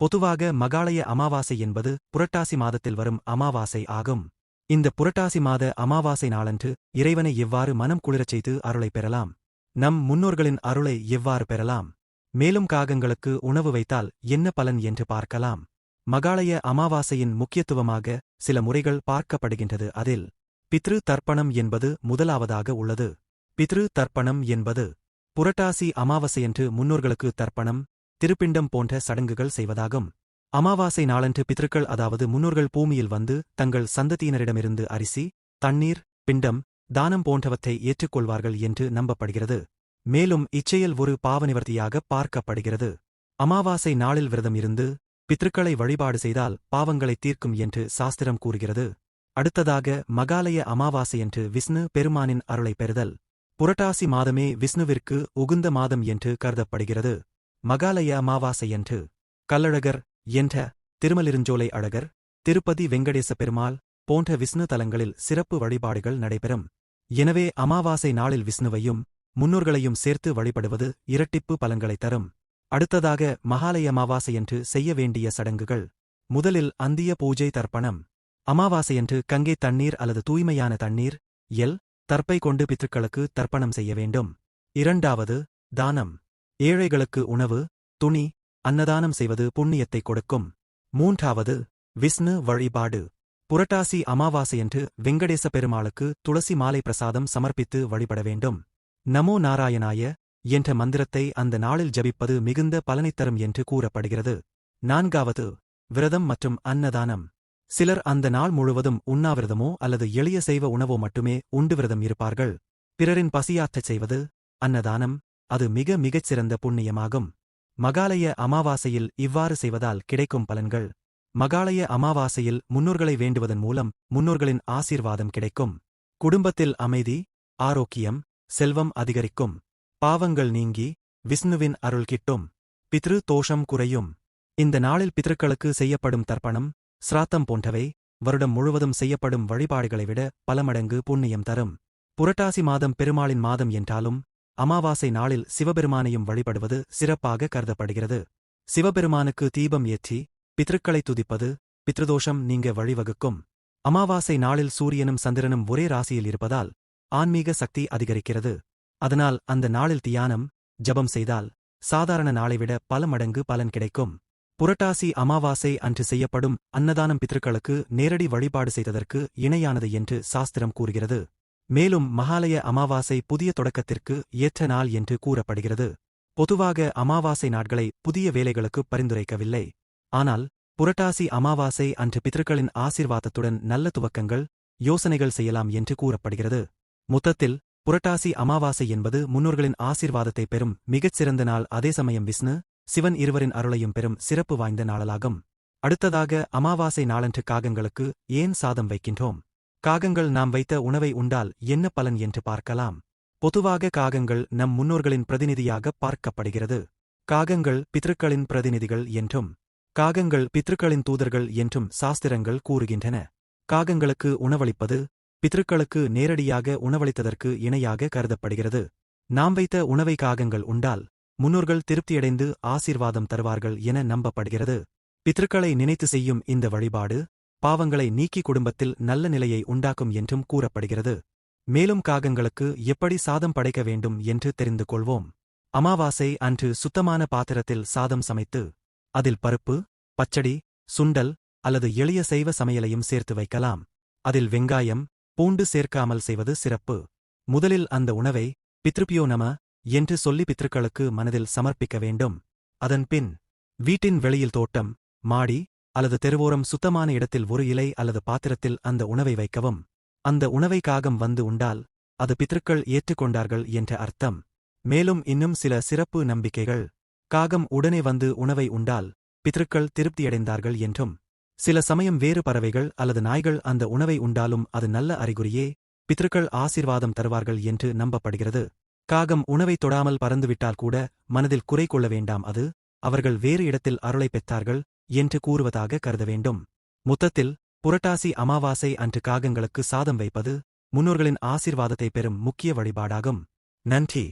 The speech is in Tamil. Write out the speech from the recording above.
பொதுவாக மகாலய அமாவாசை என்பது புரட்டாசி மாதத்தில் வரும் அமாவாசை ஆகும். இந்த புரட்டாசி மாத அமாவாசை நாளன்று இறைவனை எவ்வாறு மனம் குளிரச் செய்து அருளை பெறலாம்? நம் முன்னோர்களின் அருளை எவ்வாறு பெறலாம்? மேலும் காகங்களுக்கு உணவு வைத்தால் என்ன பலன் என்று பார்க்கலாம். மகாலய அமாவாசையின் முக்கியத்துவமாக சில முறைகள் பார்க்கப்படுகின்றது அதில். பித்ரு தர்ப்பணம் என்பது முதலாவதாக உள்ளது. பித்ரு தர்ப்பணம் என்பது புரட்டாசி அமாவாசையன்று முன்னோர்களுக்கு தர்ப்பணம் திருப்பிண்டம் போன்ற சடங்குகள் செய்வதாகும். அமாவாசை நாளன்று பித்ருக்கள் அதாவது முன்னோர்கள் பூமியில் வந்து தங்கள் சந்ததியினரிடமிருந்து அரிசி தண்ணீர் பிண்டம் தானம் போன்றவற்றை ஏற்றுக்கொள்வார்கள் என்று நம்பப்படுகிறது. மேலும் இச்செயல் ஒரு பாவநிவர்த்தியாக பார்க்கப்படுகிறது. அமாவாசை நாளில் விரதம் இருந்து பித்ருக்களை வழிபாடு செய்தால் பாவங்களை தீர்க்கும் என்று சாஸ்திரம் கூறுகிறது. அடுத்ததாக மகாலய அமாவாசை என்று விஷ்ணு பெருமானின் அருளை பெறுதல். புரட்டாசி மாதமே விஷ்ணுவிற்கு உகுந்த மாதம் என்று கருதப்படுகிறது. மகாலய அமாவாசையன்று கல்லழகர் என்ற திருமலிருஞ்சோலை அழகர் திருப்பதி வெங்கடேச பெருமாள் போன்ற விஷ்ணு தலங்களில் சிறப்பு வழிபாடுகள் நடைபெறும். எனவே அமாவாசை நாளில் விஷ்ணுவையும் முன்னோர்களையும் சேர்த்து வழிபடுவது இரட்டிப்பு பலன்களை தரும். அடுத்ததாக மகாலய அமாவாசையன்று செய்ய வேண்டிய சடங்குகள். முதலில் அந்திய பூஜை தர்ப்பணம். அமாவாசையன்று கங்கை தண்ணீர் அல்லது தூய்மையான தண்ணீர் எல் தர்ப்பை கொண்டு பித்ருக்களுக்கு தர்ப்பணம் செய்ய வேண்டும். இரண்டாவது தானம். ஏழைகளுக்கு உணவு துணி அன்னதானம் செய்வது புண்ணியத்தை கொடுக்கும். மூன்றாவது விஷ்ணு வழிபாடு. புரட்டாசி அமாவாசையன்று வெங்கடேச பெருமாளுக்கு துளசி மாலை பிரசாதம் சமர்ப்பித்து வழிபட வேண்டும். நமோ நாராயணாய என்ற மந்திரத்தை அந்த நாளில் ஜபிப்பது மிகுந்த பலனைத் தரும் என்று கூறப்படுகிறது. நான்காவது விரதம் மற்றும் அன்னதானம். சிலர் அந்த நாள் முழுவதும் உண்ணாவிரதமோ அல்லது எளிய செய்வ உணவோ மட்டுமே உண்டு விரதம் இருப்பார்கள். பிறரின் பசியாற்றச் செய்வது அன்னதானம் அது மிக மிகச் சிறந்த புண்ணியமாகும். மகாலய அமாவாசையில் இவ்வாறு செய்வதால் கிடைக்கும் பலன்கள். மகாலய அமாவாசையில் முன்னோர்களை வேண்டுவதன் மூலம் முன்னோர்களின் ஆசீர்வாதம் கிடைக்கும். குடும்பத்தில் அமைதி ஆரோக்கியம் செல்வம் அதிகரிக்கும். பாவங்கள் நீங்கி விஷ்ணுவின் அருள் கிட்டும். பித்ரு தோஷம் குறையும். இந்த நாளில் பித்ருக்களுக்கு செய்யப்படும் தர்ப்பணம் சிராத்தம் போன்றவை வருடம் முழுவதும் செய்யப்படும் வழிபாடுகளை விட பல மடங்கு புண்ணியம் தரும். புரட்டாசி மாதம் பெருமாளின் மாதம் என்றாலும் அமாவாசை நாளில் சிவபெருமானையும் வழிபடுவது சிறப்பாக கருதப்படுகிறது. சிவபெருமானுக்கு தீபம் ஏற்றி பித்ருக்களை துதிப்பது பித்ருதோஷம் நீங்க வழிவகுக்கும். அமாவாசை நாளில் சூரியனும் சந்திரனும் ஒரே ராசியில் இருப்பதால் ஆன்மீக சக்தி அதிகரிக்கிறது. அதனால் அந்த நாளில் தியானம் ஜபம் செய்தால் சாதாரண நாளைவிட பல மடங்கு பலன் கிடைக்கும். புரட்டாசி அமாவாசை அன்று செய்யப்படும் அன்னதானம் பித்ருக்களுக்கு நேரடி வழிபாடு செய்ததற்கு இணையானது என்று சாஸ்திரம் கூறுகிறது. மேலும் மகாலய அமாவாசை புதிய தொடக்கத்திற்கு ஏற்ற நாள் என்று கூறப்படுகிறது. பொதுவாக அமாவாசை நாட்களை புதிய வேலைகளுக்கு பரிந்துரைக்கவில்லை. ஆனால் புரட்டாசி அமாவாசை அன்று பித்ருக்களின் ஆசிர்வாதத்துடன் நல்ல துவக்கங்கள் யோசனைகள் செய்யலாம் என்று கூறப்படுகிறது. மொத்தத்தில் புரட்டாசி அமாவாசை என்பது முன்னோர்களின் ஆசிர்வாதத்தை பெறும் மிகச் சிறந்த நாள். அதே சமயம் விஷ்ணு சிவன் இருவரின் அருளையும் பெறும் சிறப்பு வாய்ந்த நாளலாகும் அடுத்ததாக அமாவாசை நாளன்று காகங்களுக்கு ஏன் சாதம் வைக்கின்றோம்? காகங்கள் நாம் வைத்த உணவை உண்டால் என்ன பலன் என்று பார்க்கலாம். பொதுவாக காகங்கள் நம் முன்னோர்களின் பிரதிநிதியாக பார்க்கப்படுகிறது. காகங்கள் பித்ருக்களின் பிரதிநிதிகள் என்றும் காகங்கள் பித்ருக்களின் தூதர்கள் என்றும் சாஸ்திரங்கள் கூறுகின்றன. காகங்களுக்கு உணவளிப்பது பித்ருக்களுக்கு நேரடியாக உணவளித்ததற்கு இணையாக கருதப்படுகிறது. நாம் வைத்த உணவை காகங்கள் உண்டால் முன்னோர்கள் திருப்தியடைந்து ஆசீர்வாதம் தருவார்கள் என நம்பப்படுகிறது. பித்ருக்களை நினைத்து செய்யும் இந்த வழிபாடு பாவங்களை நீக்கி குடும்பத்தில் நல்ல நிலையை உண்டாக்கும் என்றும் கூறப்படுகிறது. மேலும் காகங்களுக்கு எப்படி சாதம் படைக்க வேண்டும் என்று தெரிந்து கொள்வோம். அமாவாசை அன்று சுத்தமான பாத்திரத்தில் சாதம் சமைத்து அதில் பருப்பு பச்சடி சுண்டல் அல்லது எளிய செய்வ சமையலையும் சேர்த்து வைக்கலாம். அதில் வெங்காயம் பூண்டு சேர்க்காமல் செய்வது சிறப்பு. முதலில் அந்த உணவை பித்ருப்பியோ நம என்று சொல்லி பித்ருக்களுக்கு மனதில் சமர்ப்பிக்க வேண்டும். அதன்பின் வீட்டின் வெளியில் தோட்டம் மாடி அல்லது தெருவோரம் சுத்தமான இடத்தில் ஒரு இலை அல்லது பாத்திரத்தில் அந்த உணவை வைக்கவும். அந்த உணவை காகம் வந்து உண்டால் அது பித்ருக்கள் ஏற்றுக்கொண்டார்கள் என்ற அர்த்தம். மேலும் இன்னும் சில சிறப்பு நம்பிக்கைகள். காகம் உடனே வந்து உணவை உண்டால் பித்ருக்கள் திருப்தியடைந்தார்கள் என்றும். சில சமயம் வேறு பறவைகள் அல்லது நாய்கள் அந்த உணவை உண்டாலும் அது நல்ல அறிகுறியே பித்ருக்கள் ஆசீர்வாதம் தருவார்கள் என்று நம்பப்படுகிறது. காகம் உணவை தொடாமல் பறந்துவிட்டால் கூட மனதில் குறை கொள்ள வேண்டாம் அது. அவர்கள் வேறு இடத்தில் அருளை பெற்றார்கள் என்று கூறுவதாக கருத வேண்டும். மொத்தத்தில் புரட்டாசி அமாவாசை அன்று காகங்களுக்கு சாதம் வைப்பது முன்னோர்களின் ஆசிர்வாதத்தை பெறும் முக்கிய வழிபாடாகும். நன்றி.